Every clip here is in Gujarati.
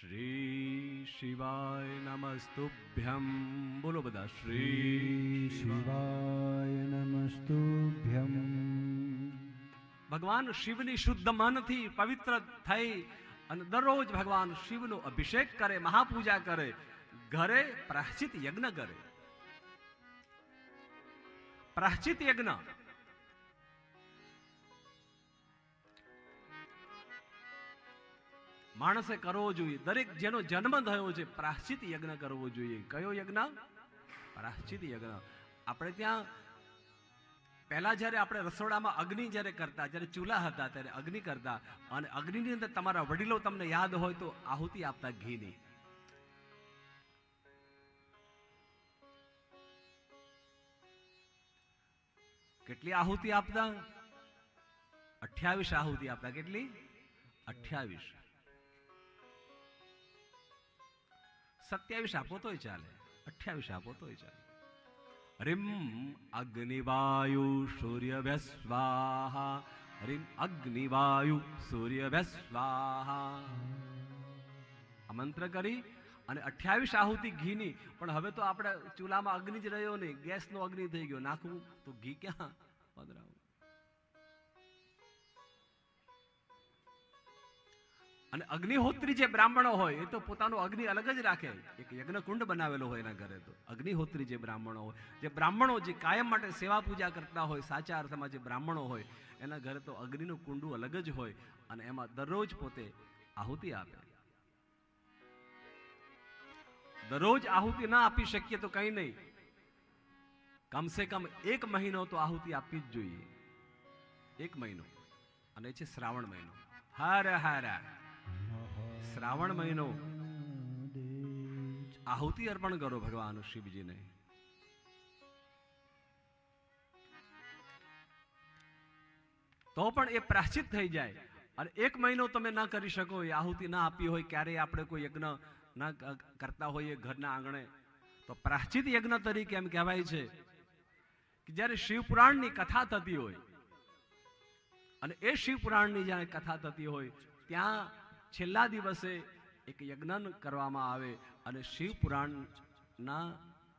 શ્રી શિવાય નમસ્તુભ્યમ બોલો બધા શ્રી શિવાય નમસ્તુભ્યમ ભગવાન શિવની શુદ્ધ મનથી પવિત્ર થઈ અને દરરોજ ભગવાન શિવનો અભિષેક કરે મહાપૂજા કરે ઘરે પ્રાશ્ચિત યજ્ઞ કરે. પ્રાશ્ચિત યજ્ઞ માણસે કરવો જોઈએ. દરેક જેનો જન્મ થયો છે, પ્રાશ્ચિત યજ્ઞ કરવો જોઈએ. કયો યજ્ઞ? પ્રાશ્ચિત યજ્ઞ. આપણે ત્યાં, પહેલાં જ્યારે આપણે રસોડામાં અગ્નિ જ્યારે કરતા, જ્યારે ચૂલા હતા, ત્યારે અગ્નિ કરતા, અને અગ્નિની અંદર તમારા વડીલો તમને યાદ હોય તો આહુતિ આપતા ઘીની કેટલી આહુતિ આપતા? અઠ્યાવીસ આહુતિ આપતા. કેટલી? અઠ્યાવીસ. સત્યાવીસ આપો તોય ચાલે, અઠ્યાવીસ આપો તોય ચાલે. રીમ અગ્નિવાયુ સૂર્ય વ્યસ્વાહા રીમ અગ્નિવાયુ સૂર્ય વ્યસ્વાહા આ મંત્ર કરી અને અઠ્યાવીસ આહુતિ ઘીની, પણ હવે તો આપણે ચૂલામાં અગ્નિ જ રહ્યો નહીં, ગેસનો અગ્નિ થઈ ગયો, નાખવું તો ઘી ક્યાં? પધરાવું. અને અગ્નિહોત્રી જે બ્રાહ્મણો હોય, એ તો પોતાનો અગ્નિ અલગ જ રાખે. એક યજ્ઞકુંડ બનાવેલો હોય એના ઘરે તો. અગ્નિહોત્રી જે બ્રાહ્મણો હોય, જે બ્રાહ્મણો જે કાયમ માટે સેવા પૂજા કરતા હોય, સાચા અર્થમાં જે બ્રાહ્મણો હોય, એના ઘરે તો અગ્નિનું કુંડું અલગ જ હોય અને એમાં દરરોજ પોતે આહુતિ આપે. દરરોજ આહુતિ ના આપી શકીએ તો કંઈ નહીં. કમસે કમ એક મહિનો તો આહુતિ આપવી જ જોઈએ. એક મહિનો. અને છે શ્રાવણ મહિનો. હર હર શ્રાવણ મહિનો. આહુતિ અર્પણ કરો ભગવાન શિવજીને. તો પણ એ પ્રાચિત થઈ જાય. અને એક મહિનો તમે ના કરી શકો, એ આહુતિ ના આપી હોય, ક્યારેય આપણે કોઈ યજ્ઞ ના કરતા હોઈએ ઘરના આંગણે. તો પ્રાચિત યજ્ઞ તરીકે એમ કહેવાય છે કે જ્યારે શિવ પુરાણની કથા થતી હોય, અને એ શિવ પુરાણની જ્યારે કથા થતી હોય, ત્યાં છેલ્લા દિવસે એક યજ્ઞ કરવામાં આવે અને શિવ પુરાણના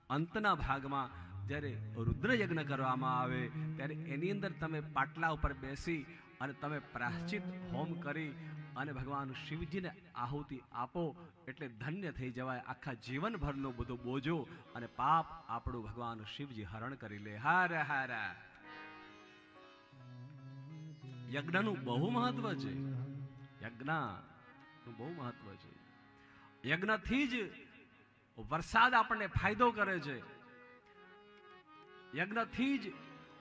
અંતના ભાગમાં જ્યારે રુદ્ર યજ્ઞ કરવામાં આવે, ત્યારે એની અંદર તમે પાટલા ઉપર બેસી અને તમે પ્રાશ્ચિત હોમ કરી અને ભગવાન શિવજીને આહુતિ આપો એટલે ધન્ય થઈ જવાય. આખા જીવનભરનો બધો બોજો અને પાપ આપણું ભગવાન શિવજી હરણ કરી લે. હાર હાર. યજ્ઞનું બહુ મહત્વ છે. યજ્ઞનું બહુ મહત્વ છે. યજ્ઞથી જ વરસાદ આપણને ફાયદો કરે છે. યજ્ઞથી જ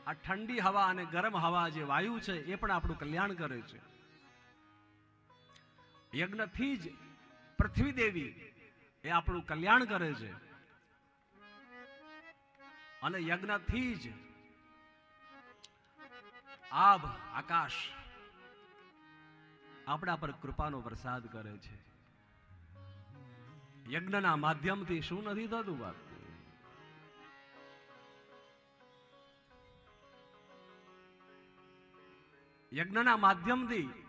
આ ઠંડી હવા અને ગરમ હવા જે વાયુ છે એ પણ આપણું કલ્યાણ કરે છે. યજ્ઞથી જ પૃથ્વી દેવી એ આપણું કલ્યાણ કરે છે. અને યજ્ઞથી જ આભ, આકાશ આપણા પર કૃપાનો વરસાદ કરે છે. યજ્ઞના માધ્યમથી શું નથી થતું બાપ યજ્ઞના માધ્યમથી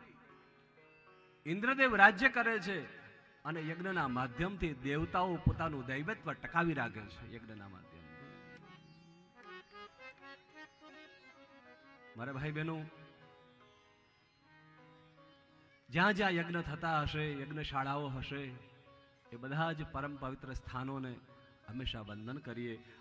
ઇન્દ્રદેવ રાજ્ય કરે છે અને યજ્ઞના માધ્યમથી દેવતાઓ પોતાનું દૈવત્વ ટકાવી રાખે છે યજ્ઞના માધ્યમથી. મારા ભાઈ બહેનો જ્યાં જ્યાં યજ્ઞ થતા હશે, યજ્ઞશાળાઓ હશે, એ બધા જ પરમ પવિત્ર સ્થાનોને હંમેશા વંદન કરીએ.